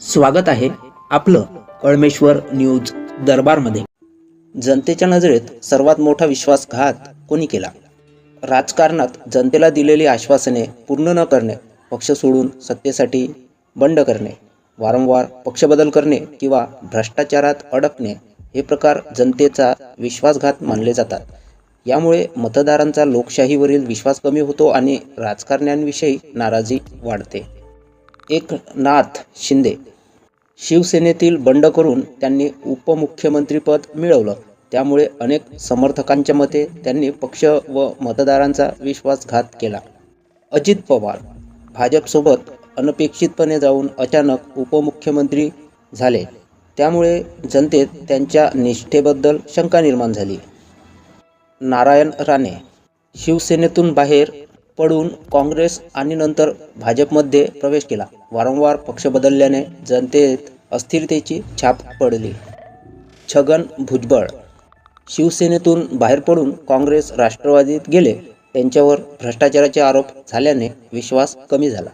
स्वागत आहे आपलं कळमेश्वर न्यूज दरबारमध्ये. जनतेच्या नजरेत सर्वात मोठा विश्वासघात कोणी केला? राजकारणात जनतेला दिलेली आश्वासने पूर्ण न करणे पक्ष सोडून सत्तेसाठी बंड करणे वारंवार पक्षबदल करणे किंवा भ्रष्टाचारात अडकणे हे प्रकार जनतेचा विश्वासघात मानले जातात. यामुळे मतदारांचा लोकशाहीवरील विश्वास कमी होतो आणि राजकारण्यांविषयी नाराजी वाढते. एकनाथ शिंदे. शिवसेनेतील बंड करून त्यांनी उपमुख्यमंत्रीपद मिळवलं. त्यामुळे अनेक समर्थकांच्या मते त्यांनी पक्ष व मतदारांचा विश्वासघात केला. अजित पवार भाजपसोबत अनपेक्षितपणे जाऊन अचानक उपमुख्यमंत्री झाले. त्यामुळे जनतेत त्यांच्या निष्ठेबद्दल शंका निर्माण झाली. नारायण राणे शिवसेनेतून बाहेर पडून काँग्रेस आणि नंतर भाजपमध्ये प्रवेश केला. वारंवार पक्ष बदलल्याने जनतेत अस्थिरतेची छाप पडली. छगन भुजबळ शिवसेनेतून बाहेर पडून काँग्रेस राष्ट्रवादीत गेले. त्यांच्यावर भ्रष्टाचाराचे आरोप झाल्याने विश्वास कमी झाला.